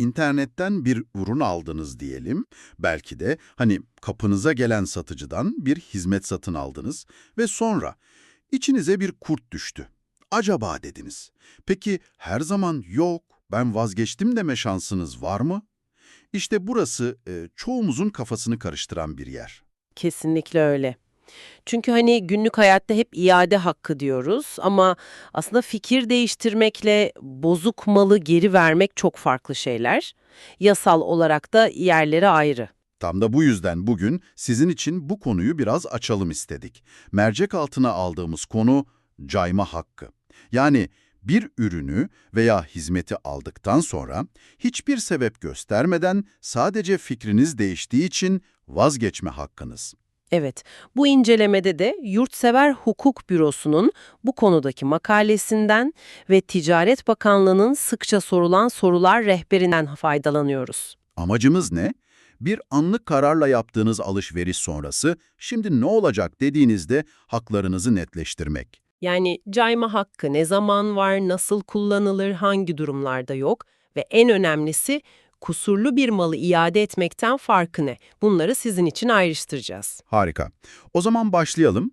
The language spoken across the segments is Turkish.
internetten bir ürün aldınız diyelim. Belki de hani kapınıza gelen satıcıdan bir hizmet satın aldınız ve sonra içinize bir kurt düştü. Acaba dediniz. Peki her zaman yok, ben vazgeçtim deme şansınız var mı? İşte burası e, çoğumuzun kafasını karıştıran bir yer. Kesinlikle öyle. Çünkü hani günlük hayatta hep iade hakkı diyoruz ama aslında fikir değiştirmekle bozuk malı geri vermek çok farklı şeyler. Yasal olarak da yerleri ayrı. Tam da bu yüzden bugün sizin için bu konuyu biraz açalım istedik. Mercek altına aldığımız konu cayma hakkı. Yani bir ürünü veya hizmeti aldıktan sonra hiçbir sebep göstermeden sadece fikriniz değiştiği için vazgeçme hakkınız. Evet, bu incelemede de Yurtsever Hukuk Bürosu'nun bu konudaki makalesinden ve Ticaret Bakanlığı'nın sıkça sorulan sorular rehberinden faydalanıyoruz. Amacımız ne? Bir anlık kararla yaptığınız alışveriş sonrası şimdi ne olacak dediğinizde haklarınızı netleştirmek. Yani cayma hakkı ne zaman var, nasıl kullanılır, hangi durumlarda yok ve en önemlisi kusurlu bir malı iade etmekten farkı ne? Bunları sizin için ayrıştıracağız. Harika. O zaman başlayalım.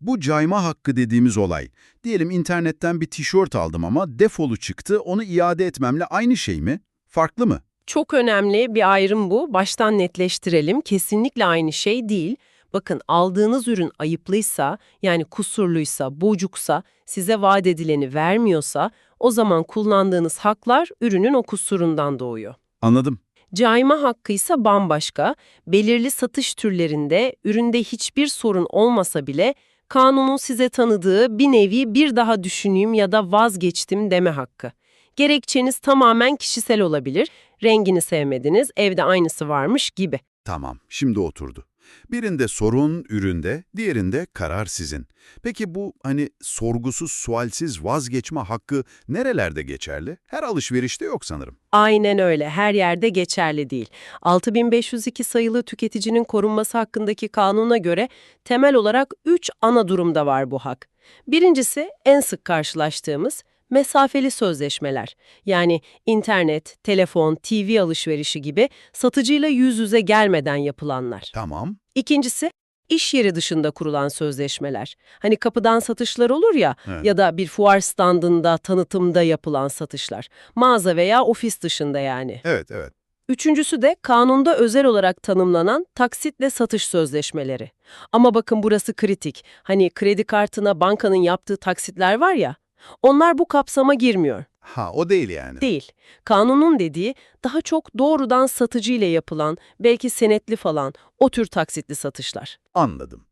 Bu cayma hakkı dediğimiz olay, diyelim internetten bir tişört aldım ama defolu çıktı, onu iade etmemle aynı şey mi? Farklı mı? Çok önemli bir ayrım bu. Baştan netleştirelim. Kesinlikle aynı şey değil. Bakın aldığınız ürün ayıplıysa, yani kusurluysa, bocuksa, size vaat edileni vermiyorsa, o zaman kullandığınız haklar ürünün o kusurundan doğuyor. Anladım. Cayma hakkı ise bambaşka. Belirli satış türlerinde üründe hiçbir sorun olmasa bile kanunun size tanıdığı bir nevi bir daha düşüneyim ya da vazgeçtim deme hakkı. Gerekçeniz tamamen kişisel olabilir. Rengini sevmediniz, evde aynısı varmış gibi. Tamam, şimdi oturdu. Birinde sorun üründe, diğerinde karar sizin. Peki bu hani sorgusuz, sualsiz vazgeçme hakkı nerelerde geçerli? Her alışverişte yok sanırım. Aynen öyle. Her yerde geçerli değil. 6502 sayılı tüketicinin korunması hakkındaki kanuna göre temel olarak 3 ana durumda var bu hak. Birincisi en sık karşılaştığımız mesafeli sözleşmeler. Yani internet, telefon, TV alışverişi gibi satıcıyla yüz yüze gelmeden yapılanlar. Tamam. İkincisi iş yeri dışında kurulan sözleşmeler. Hani kapıdan satışlar olur ya Evet. ya da bir fuar standında, tanıtımda yapılan satışlar. Mağaza veya ofis dışında yani. Evet, evet. Üçüncüsü de kanunda özel olarak tanımlanan taksitle satış sözleşmeleri. Ama bakın burası kritik. Hani kredi kartına bankanın yaptığı taksitler var ya, onlar bu kapsama girmiyor. Ha, o değil yani. Değil. Kanunun dediği daha çok doğrudan satıcı ile yapılan, belki senetli falan o tür taksitli satışlar. Anladım.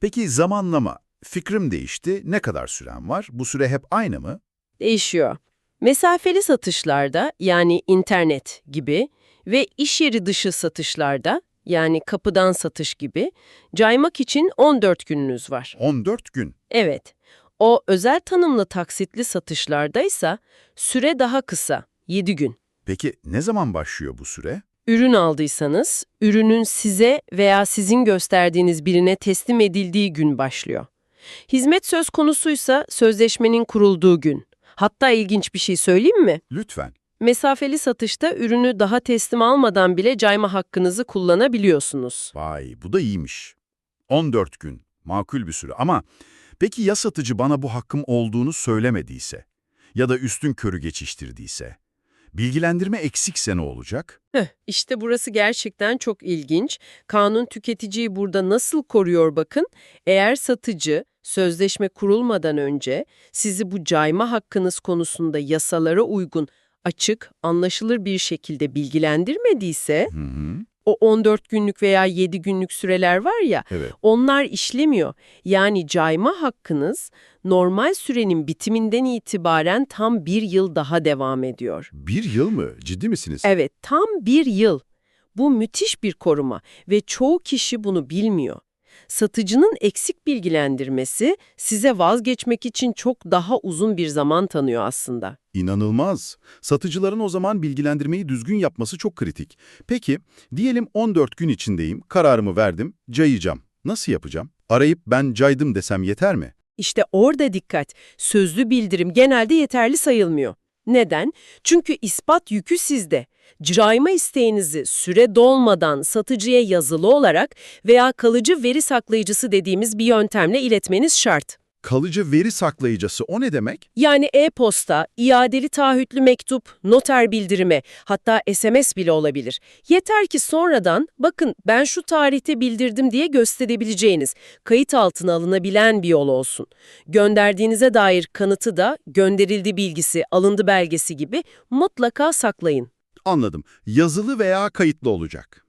Peki zamanlama, fikrim değişti, ne kadar süren var? Bu süre hep aynı mı? Değişiyor. Mesafeli satışlarda yani internet gibi ve iş yeri dışı satışlarda yani kapıdan satış gibi caymak için 14 gününüz var. 14 gün. Evet. O özel tanımlı taksitli satışlardaysa süre daha kısa, 7 gün. Peki ne zaman başlıyor bu süre? Ürün aldıysanız, ürünün size veya sizin gösterdiğiniz birine teslim edildiği gün başlıyor. Hizmet söz konusuysa sözleşmenin kurulduğu gün. Hatta ilginç bir şey söyleyeyim mi? Lütfen. Mesafeli satışta ürünü daha teslim almadan bile cayma hakkınızı kullanabiliyorsunuz. Vay, bu da iyiymiş. 14 gün, makul bir süre ama peki ya satıcı bana bu hakkım olduğunu söylemediyse ya da üstün körü geçiştirdiyse? Bilgilendirme eksikse ne olacak? Heh, işte burası gerçekten çok ilginç. Kanun tüketiciyi burada nasıl koruyor bakın. Eğer satıcı sözleşme kurulmadan önce sizi bu cayma hakkınız konusunda yasalara uygun, açık, anlaşılır bir şekilde bilgilendirmediyse, Hı hı. O 14 günlük veya 7 günlük süreler var ya, Evet. onlar işlemiyor. Yani cayma hakkınız normal sürenin bitiminden itibaren tam bir yıl daha devam ediyor. Bir yıl mı? Ciddi misiniz? Evet, tam bir yıl. Bu müthiş bir koruma ve çoğu kişi bunu bilmiyor. Satıcının eksik bilgilendirmesi size vazgeçmek için çok daha uzun bir zaman tanıyor aslında. İnanılmaz. Satıcıların o zaman bilgilendirmeyi düzgün yapması çok kritik. Peki, diyelim 14 gün içindeyim, kararımı verdim, cayacağım. Nasıl yapacağım? Arayıp ben caydım desem yeter mi? İşte orada dikkat. Sözlü bildirim genelde yeterli sayılmıyor. Neden? Çünkü ispat yükü sizde. Cayma isteğinizi süre dolmadan satıcıya yazılı olarak veya kalıcı veri saklayıcısı dediğimiz bir yöntemle iletmeniz şart. Kalıcı veri saklayıcısı o ne demek? Yani e-posta, iadeli taahhütlü mektup, noter bildirimi, hatta SMS bile olabilir. Yeter ki sonradan bakın ben şu tarihte bildirdim diye gösterebileceğiniz, kayıt altına alınabilen bir yol olsun. Gönderdiğinize dair kanıtı da gönderildi bilgisi, alındı belgesi gibi mutlaka saklayın. Anladım. Yazılı veya kayıtlı olacak.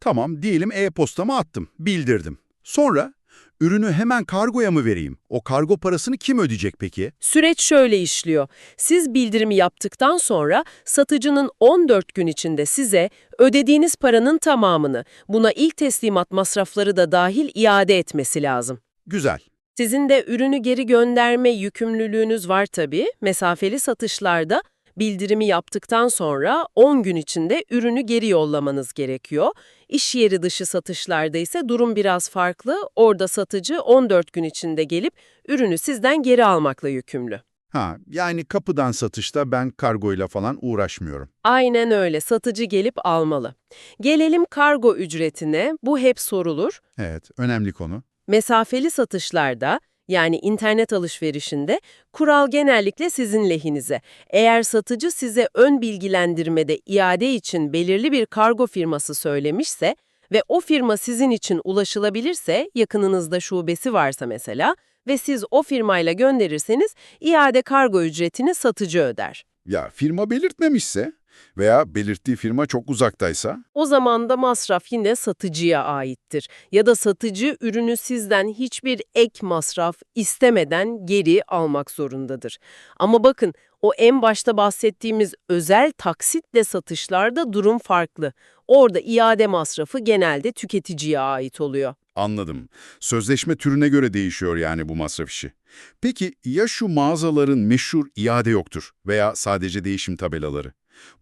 Tamam, diyelim e-postamı attım, bildirdim. Sonra ürünü hemen kargoya mı vereyim? O kargo parasını kim ödeyecek peki? Süreç şöyle işliyor. Siz bildirimi yaptıktan sonra satıcının 14 gün içinde size ödediğiniz paranın tamamını, buna ilk teslimat masrafları da dahil iade etmesi lazım. Güzel. Sizin de ürünü geri gönderme yükümlülüğünüz var tabii. Mesafeli satışlarda bildirimi yaptıktan sonra 10 gün içinde ürünü geri yollamanız gerekiyor. İş yeri dışı satışlarda ise durum biraz farklı. Orada satıcı 14 gün içinde gelip ürünü sizden geri almakla yükümlü. Ha, yani kapıdan satışta ben kargoyla falan uğraşmıyorum. Aynen öyle. Satıcı gelip almalı. Gelelim kargo ücretine. Bu hep sorulur. Evet, önemli konu. Mesafeli satışlarda yani internet alışverişinde kural genellikle sizin lehinize. Eğer satıcı size ön bilgilendirmede iade için belirli bir kargo firması söylemişse ve o firma sizin için ulaşılabilirse, yakınınızda şubesi varsa mesela ve siz o firmayla gönderirseniz iade kargo ücretini satıcı öder. Ya firma belirtmemişse veya belirttiği firma çok uzaktaysa? O zaman da masraf yine satıcıya aittir. Ya da satıcı ürünü sizden hiçbir ek masraf istemeden geri almak zorundadır. Ama bakın o en başta bahsettiğimiz özel taksitle satışlarda durum farklı. Orada iade masrafı genelde tüketiciye ait oluyor. Anladım. Sözleşme türüne göre değişiyor yani bu masraf işi. Peki ya şu mağazaların meşhur iade yoktur veya sadece değişim tabelaları?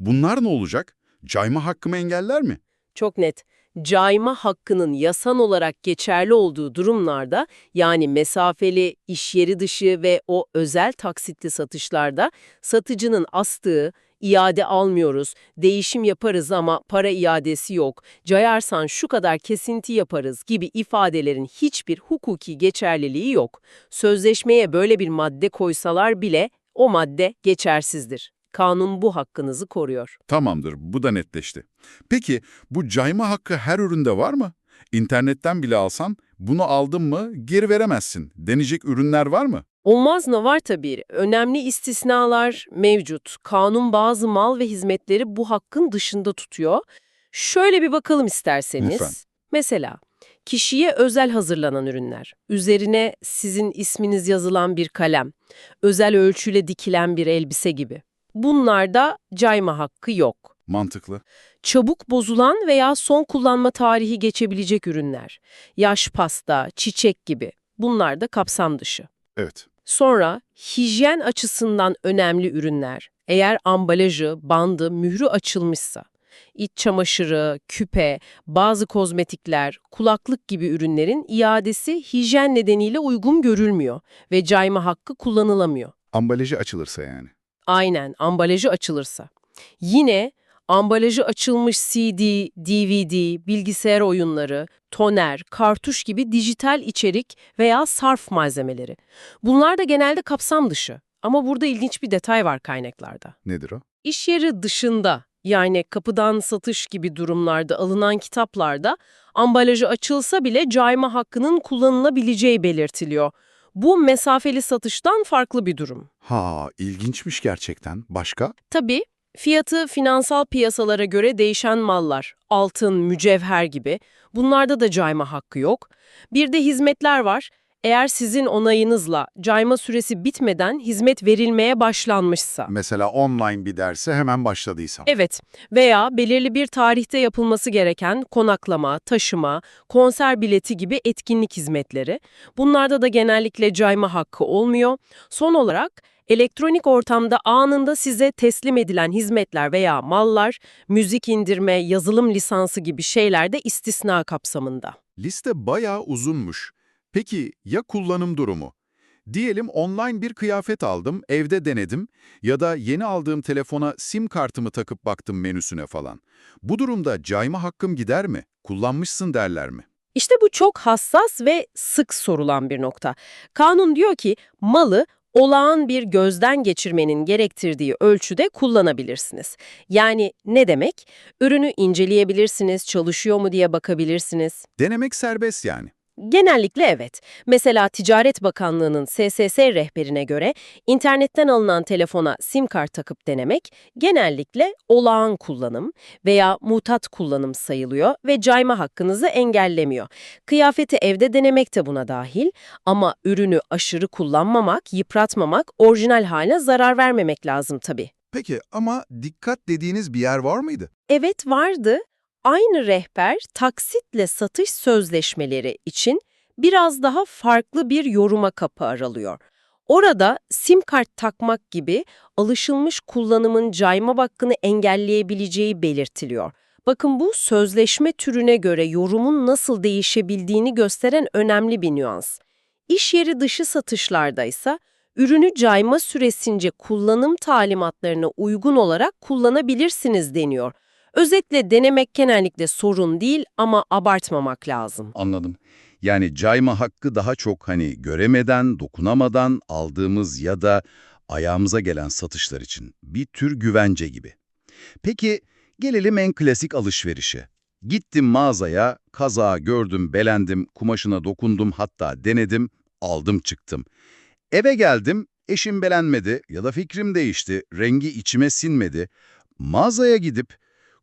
Bunlar ne olacak? Cayma hakkımı engeller mi? Çok net. Cayma hakkının yasan olarak geçerli olduğu durumlarda yani mesafeli, iş yeri dışı ve o özel taksitli satışlarda satıcının astığı iade almıyoruz, değişim yaparız ama para iadesi yok, cayarsan şu kadar kesinti yaparız gibi ifadelerin hiçbir hukuki geçerliliği yok. Sözleşmeye böyle bir madde koysalar bile o madde geçersizdir. Kanun bu hakkınızı koruyor. Tamamdır, bu da netleşti. Peki bu cayma hakkı her üründe var mı? İnternetten bile alsan bunu aldın mı geri veremezsin. Denecek ürünler var mı? Olmaz mı var tabii. Önemli istisnalar mevcut. Kanun bazı mal ve hizmetleri bu hakkın dışında tutuyor. Şöyle bir bakalım isterseniz. Lütfen. Mesela kişiye özel hazırlanan ürünler, üzerine sizin isminiz yazılan bir kalem, özel ölçüyle dikilen bir elbise gibi. Bunlarda cayma hakkı yok. Mantıklı. Çabuk bozulan veya son kullanma tarihi geçebilecek ürünler, yaş pasta, çiçek gibi. Bunlar da kapsam dışı. Evet. Sonra hijyen açısından önemli ürünler. Eğer ambalajı, bandı, mührü açılmışsa, iç çamaşırı, küpe, bazı kozmetikler, kulaklık gibi ürünlerin iadesi hijyen nedeniyle uygun görülmüyor ve cayma hakkı kullanılamıyor. Ambalajı açılırsa yani. Aynen, ambalajı açılırsa. Yine ambalajı açılmış CD, DVD, bilgisayar oyunları, toner, kartuş gibi dijital içerik veya sarf malzemeleri. Bunlar da genelde kapsam dışı. Ama burada ilginç bir detay var kaynaklarda. Nedir o? İş yeri dışında yani kapıdan satış gibi durumlarda alınan kitaplarda ambalajı açılsa bile cayma hakkının kullanılabileceği belirtiliyor. Bu mesafeli satıştan farklı bir durum. Ha, ilginçmiş gerçekten. Başka? Tabii fiyatı finansal piyasalara göre değişen mallar, altın, mücevher gibi bunlarda da cayma hakkı yok. Bir de hizmetler var. Eğer sizin onayınızla cayma süresi bitmeden hizmet verilmeye başlanmışsa. Mesela online bir derse hemen başladıysam. Evet veya belirli bir tarihte yapılması gereken konaklama, taşıma, konser bileti gibi etkinlik hizmetleri. Bunlarda da genellikle cayma hakkı olmuyor. Son olarak elektronik ortamda anında size teslim edilen hizmetler veya mallar, müzik indirme, yazılım lisansı gibi şeyler de istisna kapsamında. Liste bayağı uzunmuş. Peki ya kullanım durumu? Diyelim online bir kıyafet aldım, evde denedim ya da yeni aldığım telefona sim kartımı takıp baktım menüsüne falan. Bu durumda cayma hakkım gider mi? Kullanmışsın derler mi? İşte bu çok hassas ve sık sorulan bir nokta. Kanun diyor ki malı olağan bir gözden geçirmenin gerektirdiği ölçüde kullanabilirsiniz. Yani ne demek? Ürünü inceleyebilirsiniz, çalışıyor mu diye bakabilirsiniz. Denemek serbest yani. Genellikle evet. Mesela Ticaret Bakanlığı'nın SSS rehberine göre internetten alınan telefona sim kart takıp denemek genellikle olağan kullanım veya mutat kullanım sayılıyor ve cayma hakkınızı engellemiyor. Kıyafeti evde denemek de buna dahil ama ürünü aşırı kullanmamak, yıpratmamak, orijinal haline zarar vermemek lazım tabii. Peki ama dikkat dediğiniz bir yer var mıydı? Evet vardı. Aynı rehber taksitle satış sözleşmeleri için biraz daha farklı bir yoruma kapı aralıyor. Orada sim kart takmak gibi alışılmış kullanımın cayma hakkını engelleyebileceği belirtiliyor. Bakın bu sözleşme türüne göre yorumun nasıl değişebildiğini gösteren önemli bir nüans. İş yeri dışı satışlarda ise ürünü cayma süresince kullanım talimatlarına uygun olarak kullanabilirsiniz deniyor. Özetle denemek genellikle sorun değil ama abartmamak lazım. Anladım. Yani cayma hakkı daha çok hani göremeden, dokunamadan aldığımız ya da ayağımıza gelen satışlar için bir tür güvence gibi. Peki gelelim en klasik alışverişe. Gittim mağazaya, kazağı gördüm, belendim, kumaşına dokundum hatta denedim, aldım çıktım. Eve geldim, eşim belenmedi ya da fikrim değişti, rengi içime sinmedi. Mağazaya gidip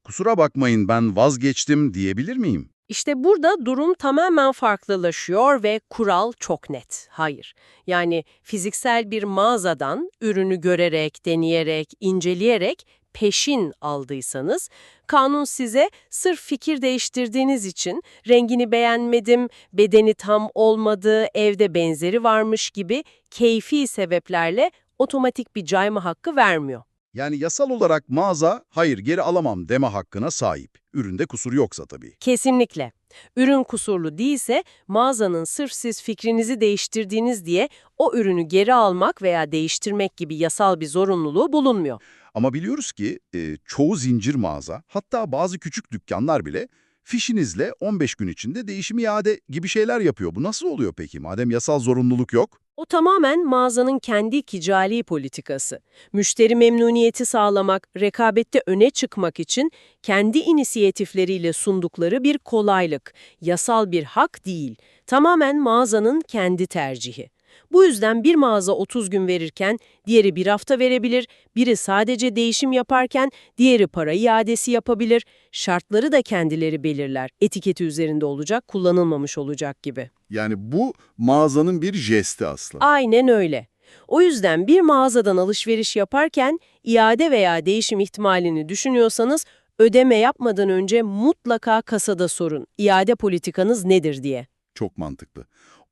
kusura bakmayın ben vazgeçtim diyebilir miyim? İşte burada durum tamamen farklılaşıyor ve kural çok net. Hayır. Yani fiziksel bir mağazadan ürünü görerek, deneyerek, inceleyerek peşin aldıysanız, kanun size sırf fikir değiştirdiğiniz için rengini beğenmedim, bedeni tam olmadı, evde benzeri varmış gibi keyfi sebeplerle otomatik bir cayma hakkı vermiyor. Yani yasal olarak mağaza hayır geri alamam deme hakkına sahip. Üründe kusur yoksa tabii. Kesinlikle. Ürün kusurlu değilse mağazanın sırf siz fikrinizi değiştirdiğiniz diye o ürünü geri almak veya değiştirmek gibi yasal bir zorunluluğu bulunmuyor. Ama biliyoruz ki e, çoğu zincir mağaza hatta bazı küçük dükkanlar bile fişinizle 15 gün içinde değişim iade gibi şeyler yapıyor. Bu nasıl oluyor peki madem yasal zorunluluk yok? O tamamen mağazanın kendi ticari politikası. Müşteri memnuniyeti sağlamak, rekabette öne çıkmak için kendi inisiyatifleriyle sundukları bir kolaylık, yasal bir hak değil. Tamamen mağazanın kendi tercihi. Bu yüzden bir mağaza 30 gün verirken diğeri bir hafta verebilir, biri sadece değişim yaparken diğeri para iadesi yapabilir. Şartları da kendileri belirler. Etiketi üzerinde olacak, kullanılmamış olacak gibi. Yani bu mağazanın bir jesti aslında. Aynen öyle. O yüzden bir mağazadan alışveriş yaparken iade veya değişim ihtimalini düşünüyorsanız ödeme yapmadan önce mutlaka kasada sorun. İade politikanız nedir diye. Çok mantıklı.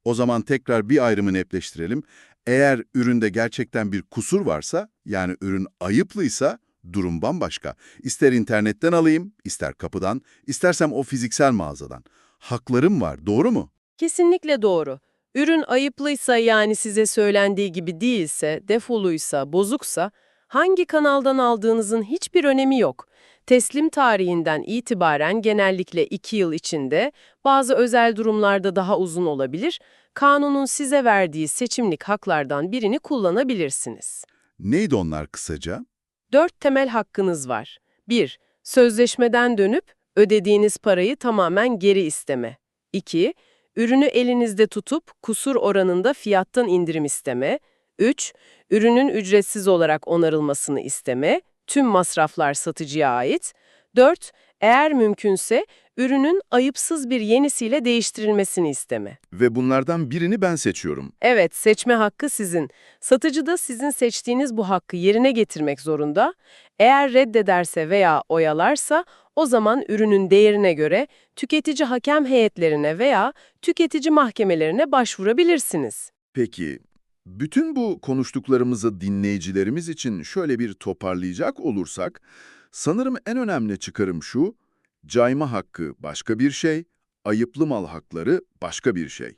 O zaman tekrar bir ayrımı netleştirelim. Eğer üründe gerçekten bir kusur varsa, yani ürün ayıplıysa durum bambaşka. İster internetten alayım, ister kapıdan, istersem o fiziksel mağazadan. Haklarım var, doğru mu? Kesinlikle doğru. Ürün ayıplıysa yani size söylendiği gibi değilse, defoluysa, bozuksa hangi kanaldan aldığınızın hiçbir önemi yok. Teslim tarihinden itibaren genellikle 2 yıl içinde, bazı özel durumlarda daha uzun olabilir, kanunun size verdiği seçimlik haklardan birini kullanabilirsiniz. Neydi onlar kısaca? Dört temel hakkınız var. 1. Sözleşmeden dönüp ödediğiniz parayı tamamen geri isteme. 2. Ürünü elinizde tutup kusur oranında fiyattan indirim isteme. 3. Ürünün ücretsiz olarak onarılmasını isteme. Tüm masraflar satıcıya ait. 4. Eğer mümkünse ürünün ayıpsız bir yenisiyle değiştirilmesini isteme. Ve bunlardan birini ben seçiyorum. Evet, seçme hakkı sizin. Satıcı da sizin seçtiğiniz bu hakkı yerine getirmek zorunda. Eğer reddederse veya oyalarsa o zaman ürünün değerine göre tüketici hakem heyetlerine veya tüketici mahkemelerine başvurabilirsiniz. Peki, bütün bu konuştuklarımızı dinleyicilerimiz için şöyle bir toparlayacak olursak, sanırım en önemli çıkarım şu, cayma hakkı başka bir şey, ayıplı mal hakları başka bir şey.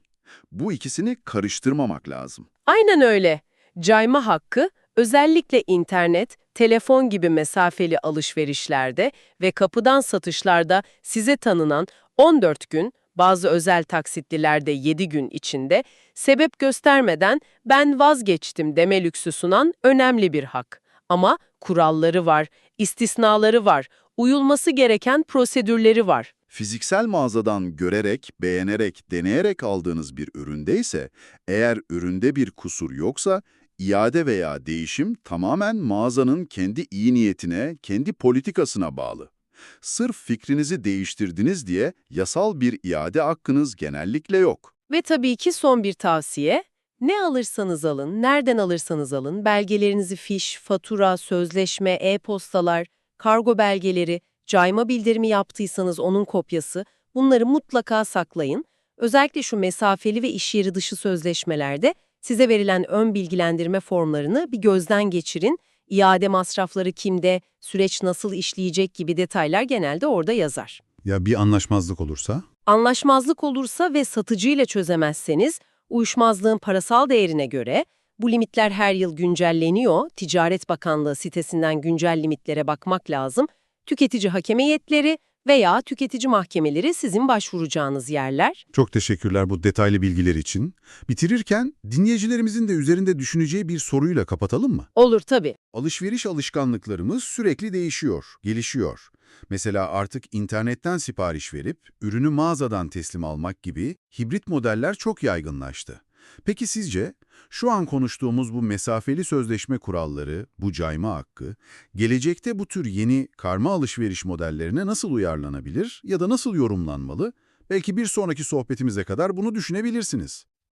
Bu ikisini karıştırmamak lazım. Aynen öyle. Cayma hakkı özellikle internet, telefon gibi mesafeli alışverişlerde ve kapıdan satışlarda size tanınan 14 gün, bazı özel taksitlilerde 7 gün içinde sebep göstermeden ben vazgeçtim deme lüksü sunan önemli bir hak. Ama kuralları var, istisnaları var, uyulması gereken prosedürleri var. Fiziksel mağazadan görerek, beğenerek, deneyerek aldığınız bir üründeyse, eğer üründe bir kusur yoksa, iade veya değişim tamamen mağazanın kendi iyi niyetine, kendi politikasına bağlı. Sırf fikrinizi değiştirdiniz diye yasal bir iade hakkınız genellikle yok. Ve tabii ki son bir tavsiye, ne alırsanız alın, nereden alırsanız alın, belgelerinizi fiş, fatura, sözleşme, e-postalar, kargo belgeleri, cayma bildirimi yaptıysanız onun kopyası, bunları mutlaka saklayın. Özellikle şu mesafeli ve iş yeri dışı sözleşmelerde size verilen ön bilgilendirme formlarını bir gözden geçirin. İade masrafları kimde, süreç nasıl işleyecek gibi detaylar genelde orada yazar. Ya bir anlaşmazlık olursa? Anlaşmazlık olursa ve satıcıyla çözemezseniz, uyuşmazlığın parasal değerine göre bu limitler her yıl güncelleniyor. Ticaret Bakanlığı sitesinden güncel limitlere bakmak lazım. Tüketici hakem heyetleri veya tüketici mahkemeleri sizin başvuracağınız yerler. Çok teşekkürler bu detaylı bilgiler için. Bitirirken dinleyicilerimizin de üzerinde düşüneceği bir soruyla kapatalım mı? Olur tabii. Alışveriş alışkanlıklarımız sürekli değişiyor, gelişiyor. Mesela artık internetten sipariş verip ürünü mağazadan teslim almak gibi hibrit modeller çok yaygınlaştı. Peki sizce şu an konuştuğumuz bu mesafeli sözleşme kuralları, bu cayma hakkı, gelecekte bu tür yeni karma alışveriş modellerine nasıl uyarlanabilir ya da nasıl yorumlanmalı? Belki bir sonraki sohbetimize kadar bunu düşünebilirsiniz.